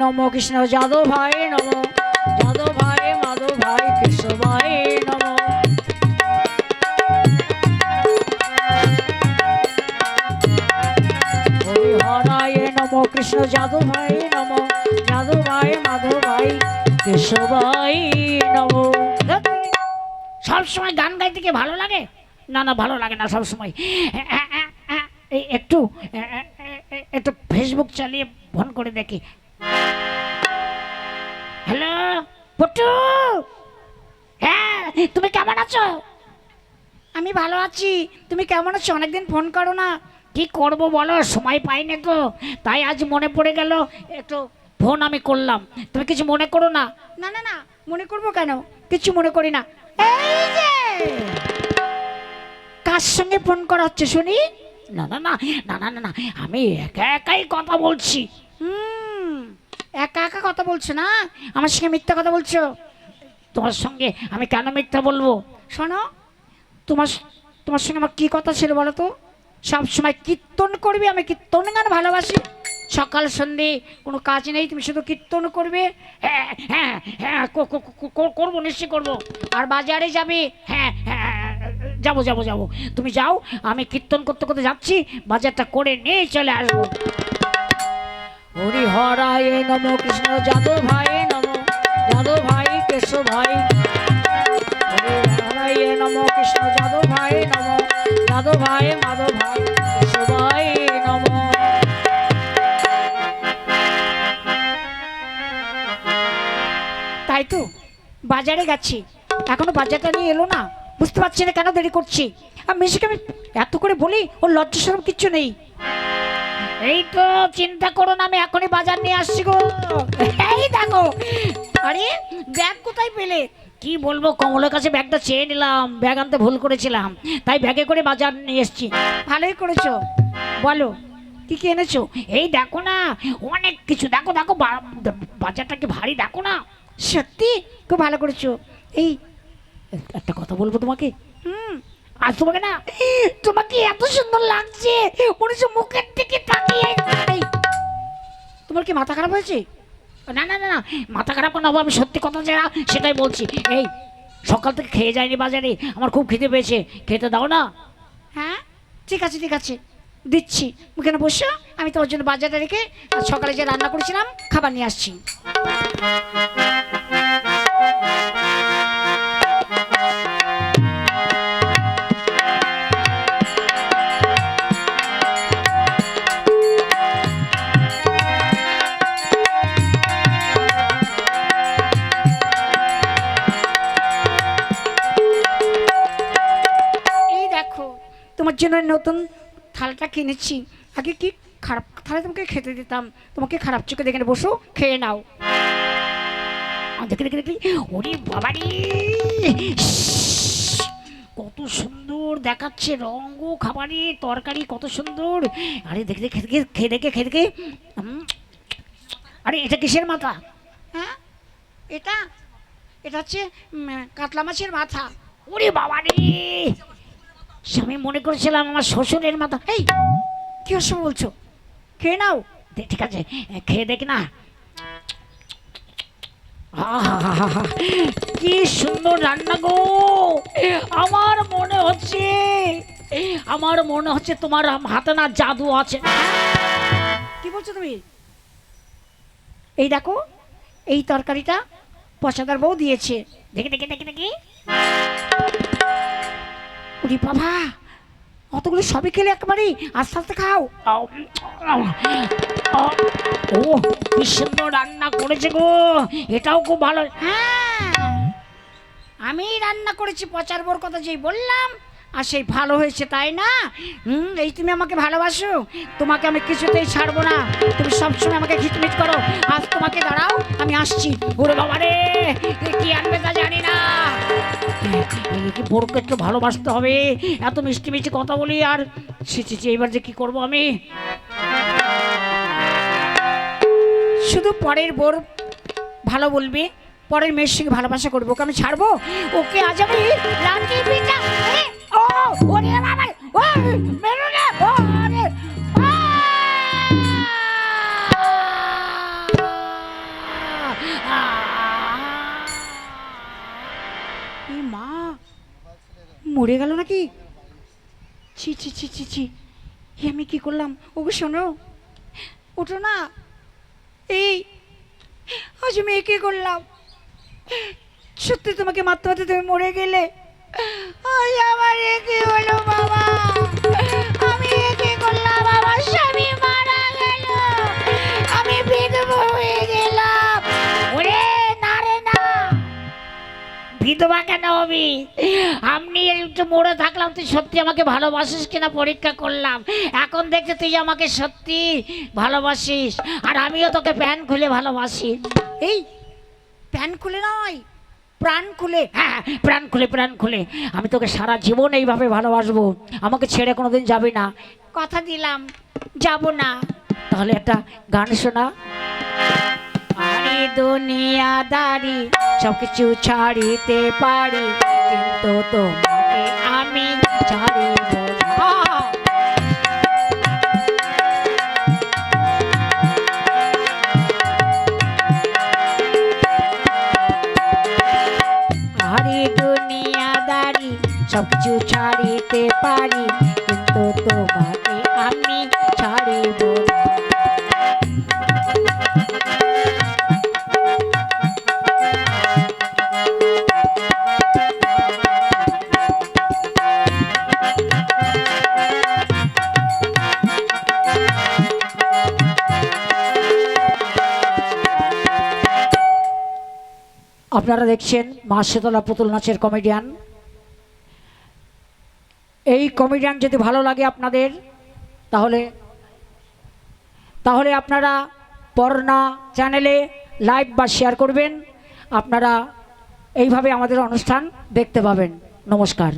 নম কৃষ্ণ যাদব ভাই নম। যাদব ভাই মাধব ভাই কৃষ্ণ ভাই নম নম কৃষ্ণ যাদব ভাই নম। যাদব ভাই মাধব ভাই কৃষ্ণ ভাই নম। সব সময় গান গাইতে কি ভালো লাগে? না না, ভালো লাগে না সবসময় একটু একটু ফেসবুক চালিয়ে ফোন করে দেখি। হ্যালো পটু হ্যাঁ তুমি কেমন আছো? আমি ভালো আছি। তুমি কেমন আছো? অনেকদিন ফোন করো না। কি করব বলো? সময় পাই না তো। তাই আজ মনে পড়ে গেল একটু ফোন আমি করলাম। তুমি কিছু মনে করো না? না না না মনে করব কেন? কিছু মনে করি না। এই যে! কার সঙ্গে ফোন করা হচ্ছে শুনি? না না না না না না না আমি একা একাই কথা বলছি। হুম একা একা কথা বলছো না? আমার সঙ্গে মিথ্যা কথা বলছো? তোমার সঙ্গে আমি কেন মিথ্যা বলব? শোনো তোমার তোমার সঙ্গে আমার কী কথা ছিল বলো তো? সব সময় কীর্তন করবে আমি কীর্তন গান ভালোবাসি। সকাল সন্ধে কোনো কাজ নেই তুমি শুধু কীর্তন করবে। হ্যাঁ হ্যাঁ হ্যাঁ করব নিশ্চয়ই করব। আর বাজারে যাবে হ্যাঁ হ্যাঁ যাব যাব যাব। তুমি যাও, আমি কীর্তন করতে করতে যাচ্ছি, বাজারটা করে নিয়ে চলে আসব। হরি হরায় নম কৃষ্ণ যাদব ভাই নম যাদব ভাই কেশব ভাই হরি নম কৃষ্ণ যাদব ভাই নম যাদব ভাই মাধব ভাই ভাই নম। তাই তো, বাজারে গেছি। এখনও বাজারটা নিয়ে এলো না? বুঝতে পারছি না কেন দেরি করছি। আর মেশিকে আমি এত করে বলি, ওর লজ্জা সরম কিচ্ছু নেই। এই তো চিন্তা করো না, আমি এখনই বাজার নিয়ে আসছি গো। এই দেখো, আরে ব্যাগ কোথায় পেলে? কি বলব, কমলের কাছে ব্যাগটা চেয়ে নিলাম, ব্যাগ আনতে ভুল করেছিলাম, তাই ব্যাগে করে বাজার নিয়ে এসেছি। ভালোই করেছ, বলো, কি কি এনেছো? এই দেখো না, অনেক কিছু, দেখো দেখো, বা- বাজারটা কি ভারী, দেখো না। সত্যি? খুব ভালো করেছ। এই একটা কথা বলব তোমাকে? হুম। আর তোমাকে না তোমাকে এত সুন্দর লাগছে মনে হচ্ছে মুখের দিকে তাকিয়ে তোমার কি মাথা খারাপ হয়েছে? না না না না মাথা খারাপ না আমি সত্যি কথা যারা সেটাই বলছি। এই সকাল থেকে খেয়ে যায়নি বাজারে আমার খুব খিদে পেয়েছে। খেতে দাও না। হ্যাঁ? ঠিক আছে ঠিক আছে দিচ্ছি। ওখানে বসো আমি তোমার জন্য বাজারে রেখে সকালে যে রান্না করেছিলাম খাবার নিয়ে আসছি। তোমার জন্য নতুন থালটা কিনেছি। আগে কি খারাপ থালে তোমাকে খেতে দিতাম? তোমাকে খারাপ চোখে দেখে বসো, খেয়ে নাও। দেখে দেখে দেখি ওরে বাবারি কত সুন্দর দেখাচ্ছে রঙ্গ খাবারে তরকারি কত সুন্দর আরে দেখে দেখে খেতে খেয়ে দেখে খেয়ে দেখে আরে এটা কিসের মাথা হ্যাঁ এটা এটা হচ্ছে কাতলা মাছের মাথা ওরে বাবা রে আমি মনে করেছিলাম আমার শ্বশুরের মাথা। এই কি অসম বলছো? খেয়ে নাও। ঠিক আছে খেয়ে দেখি না। কি সুন্দর রান্না গো। আমার মনে হচ্ছে আমার মনে হচ্ছে তোমার হাতে না জাদু আছে। কি বলছো তুমি? এই দেখো এই তরকারিটা পশাদার বউ দিয়েছে। দেখি দেখি দেখি দেখি। ওরে বাবা। অতগুলো সবই খেলে একবারেই আস্তে আস্তে খাও। ও কি সুন্দর রান্না করেছে গো। এটাও খুব ভালো। হ্যাঁ আমি রান্না করেছি পচার বোর কথা যেই বললাম। আর সেই ভালো হয়েছে তাই না? হুম এই তুমি আমাকে ভালোবাসো। তোমাকে আমি কিছুতেই ছাড়বো না। তুমি সবসময় আমাকে খিটমিট করো। আজ তোমাকে দাঁড়াও আমি আসছি। ওরে বাবা রে কি আনবে তা কি বড়কে একটু ভালোবাসতে হবে? এত মিষ্টি মিষ্টি কথা বলি আর ছি, এবার যে কি করব আমি? শুধু পরের বোর ভালো বলবে পরের মেয়ের সঙ্গে ভালোবাসা করব ওকে আমি ছাড়বো? ওকে আজ আমি ও ওরে বাবা ও মেরো মরে গেল নাকি? ছি ছি ছি ছি ছি। আমি কি করলাম? ওকে শোনো। ওঠো না। এই, আজ আমি এ কি করলাম? সত্যি তোমাকে মারতে মারতে তুমি মরে গেলে। আজ আমার একে হলো, বাবা? একটু মরে থাকলাম তুই সত্যি আমাকে ভালোবাসিস কিনা পরীক্ষা করলাম। এখন দেখতে তুই আমাকে সত্যি ভালোবাসিস আর আমিও তোকে প্যান খুলে ভালোবাসি। এই প্যান খুলে নয় প্রাণ খুলে। হ্যাঁ প্রাণ খুলে প্রাণ খুলে। আমি তোকে সারা জীবন এইভাবে ভালোবাসবো। আমাকে ছেড়ে কোনোদিন যাবি না। কথা দিলাম যাব না। তাহলে একটা গান শোনা। আরে দুনিয়াদারি সব কিছু ছাড়িতে পারি কিন্তু তোমাকে আমি ছাড়িব না আরে দুনিয়াদারি সব কিছু ছাড়িতে পারি কিন্তু তোমাকে আমি ছাড়িব আপনারা দেখছেন মা পুতুল নাচের কমেডিয়ান এই কমেডিয়ান যদি ভালো লাগে আপনাদের, তাহলে তাহলে আপনারা পর্ণা চ্যানেলে লাইভ বা শেয়ার করবেন। আপনারা এইভাবে আমাদের অনুষ্ঠান দেখতে পাবেন। নমস্কার।